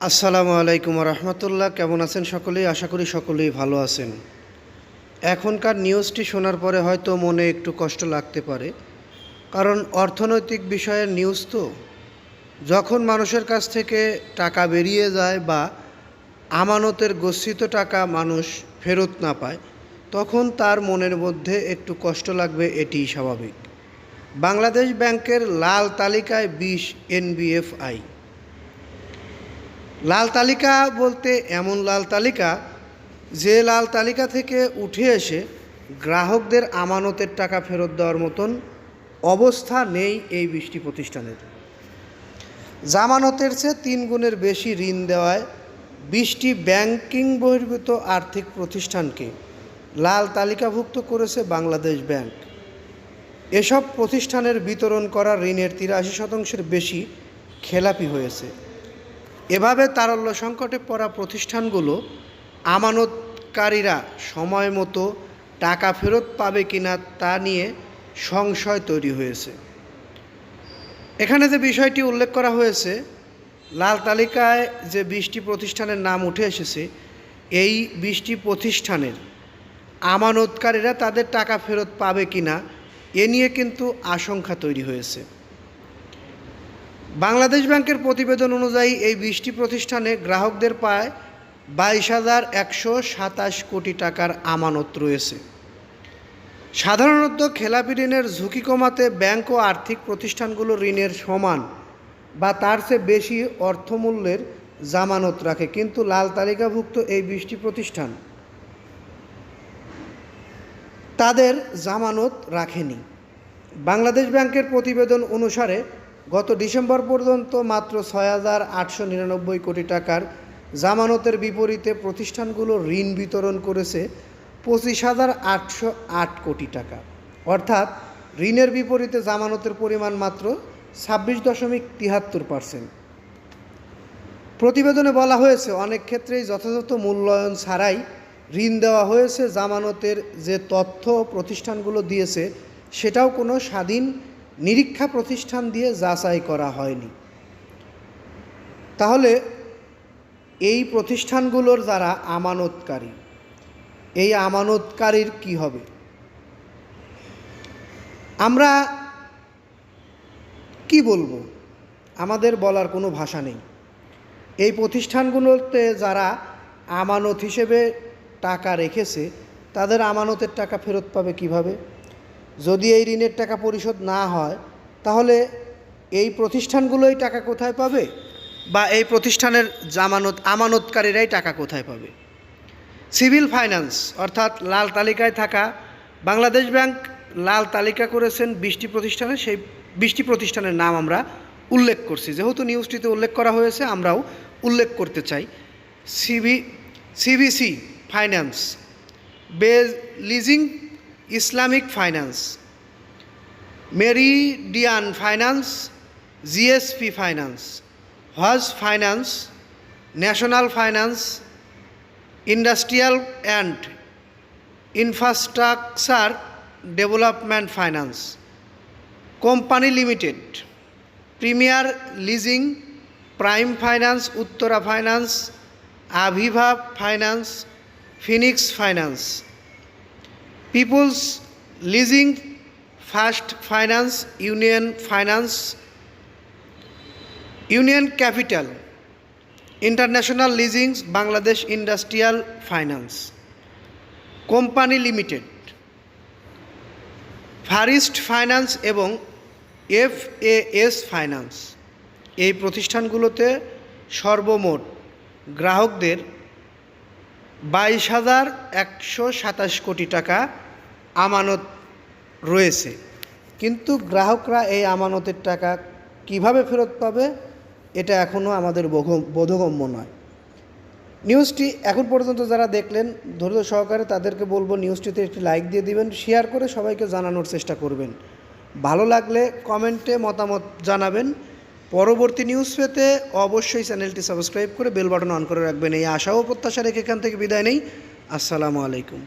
আসসালামু আলাইকুম রহমতুল্লাহ, কেমন আছেন সকলেই? আশা করি সকলেই ভালো আছেন। এখনকার নিউজটি শোনার পরে হয়তো মনে একটু কষ্ট লাগতে পারে। কারণ অর্থনৈতিক বিষয়ের নিউজ তো। যখন মানুষের কাছ থেকে টাকা বেরিয়ে যায় বা আমানতের গচ্ছিত টাকা মানুষ ফেরত না পায়, তখন তার মনের মধ্যে একটু কষ্ট লাগবে এটি স্বাভাবিক। বাংলাদেশ ব্যাংকের লাল তালিকায় বিশ এনবিএফআই। লাল তালিকা বলতে এমন লাল তালিকা যে লাল তালিকা থেকে উঠে এসে গ্রাহকদের আমানতের টাকা ফেরত দেওয়ার মতন অবস্থা নেই এই বৃষ্টি প্রতিষ্ঠানের। জামানতের চেয়ে তিন গুণের বেশি ঋণ দেওয়ায় বৃষ্টি ব্যাংকিং বহির্ভূত আর্থিক প্রতিষ্ঠানকে লাল তালিকাভুক্ত করেছে বাংলাদেশ ব্যাংক। এসব প্রতিষ্ঠানের বিতরণ করা ঋণের তিরাশি শতাংশের বেশি খেলাপি হয়েছে। এভাবে তারল্য সংকটে পড়া প্রতিষ্ঠানগুলো আমানতকারীরা সময় মতো টাকা ফেরত পাবে কিনা তা নিয়ে সংশয় তৈরি হয়েছে। এখানে যে বিষয়টি উল্লেখ করা হয়েছে, লাল তালিকায় যে বিশটি প্রতিষ্ঠানের নাম উঠে এসেছে, এই বিশটি প্রতিষ্ঠানের আমানতকারীরা তাদের টাকা ফেরত পাবে কিনা, এ নিয়ে কিন্তু আশঙ্কা তৈরি হয়েছে। বাংলাদেশ ব্যাংকের প্রতিবেদন অনুযায়ী এই বিশটি প্রতিষ্ঠানে গ্রাহকদের পায় বাইশ হাজার একশো সাতাশ কোটি টাকার আমানত রয়েছে। সাধারণত খেলাপি ঋণের ঝুঁকি কমাতে ব্যাংক ও আর্থিক প্রতিষ্ঠানগুলো ঋণের সমান বা তার চেয়ে বেশি অর্থমূল্যের জামানত রাখে, কিন্তু লাল তালিকাভুক্ত এই বিশটি প্রতিষ্ঠান তাদের জামানত রাখেনি। বাংলাদেশ ব্যাংকের প্রতিবেদন অনুসারে গত ডিসেম্বর পর্যন্ত মাত্র ছয় হাজার আটশো নিরানব্বই কোটি টাকার জামানতের বিপরীতে প্রতিষ্ঠানগুলো ঋণ বিতরণ করেছে পঁচিশ হাজার আটশো আট কোটি টাকা। অর্থাৎ ঋণের বিপরীতে জামানতের পরিমাণ মাত্র ছাব্বিশ দশমিক তিয়াত্তর পার্সেন্ট। প্রতিবেদনে বলা হয়েছে, অনেক ক্ষেত্রেই যথাযথ মূল্যায়ন ছাড়াই ঋণ দেওয়া হয়েছে। জামানতের যে তথ্য প্রতিষ্ঠানগুলো দিয়েছে, সেটাও কোনো স্বাধীন নিরীক্ষা প্রতিষ্ঠান দিয়ে যাচাই করা হয়নি। তাহলে এই প্রতিষ্ঠানগুলোর যারা আমানতকারী, এই আমানতকারীর কি হবে? আমরা কি বলব? আমাদের বলার কোনো ভাষা নেই। এই প্রতিষ্ঠানগুলোতে যারা আমানত হিসেবে টাকা রেখেছে, তাদের আমানতের টাকা ফেরত পাবে কীভাবে? যদি এই ঋণের টাকা পরিশোধ না হয়, তাহলে এই প্রতিষ্ঠানগুলোই টাকা কোথায় পাবে? বা এই প্রতিষ্ঠানের জামানত, আমানতকারীরাই টাকা কোথায় পাবে? সিভিল ফাইন্যান্স, অর্থাৎ লাল তালিকায় থাকা বাংলাদেশ ব্যাংক লাল তালিকা করেছেন বিশটি প্রতিষ্ঠানে, সেই বিশটি প্রতিষ্ঠানের নাম আমরা উল্লেখ করছি। যেহেতু নিউজটিতে উল্লেখ করা হয়েছে, আমরাও উল্লেখ করতে চাই। CV, CVC finance bay leasing Islamic finance, Meridian finance, GSP finance, Hajj finance, national finance, industrial and infrastructure development finance, company limited, premier leasing, prime finance, Uttara finance Aviva finance, Phoenix finance. Peoples leasing first finance union finance union capital international leasings Bangladesh industrial finance company limited first finance এবং F S finance এই প্রতিষ্ঠানগুলোতে সর্বমোট গ্রাহকদের বাইশ হাজার একশো সাতাশ কোটি টাকা আমানত রয়েছে। কিন্তু গ্রাহকরা এই আমানতের টাকা কীভাবে ফেরত পাবে, এটা এখনও আমাদের বোধ- বোধগম্য নয়। নিউজটি এখন পর্যন্ত যারা দেখলেন, ধৈর্য সহকারে তাদেরকে বলব নিউজটিতে একটি লাইক দিয়ে দিবেন, শেয়ার করে সবাইকে জানানোর চেষ্টা করবেন। ভালো লাগলে কমেন্টে মতামত জানাবেন। পরবর্তী নিউজ পেতে অবশ্যই চ্যানেলটি সাবস্ক্রাইব করে বেল বাটন অন করে রাখবেন। এই আশা ও প্রত্যাশা রেখে এখান থেকে বিদায় নেই। আসসালামু আলাইকুম।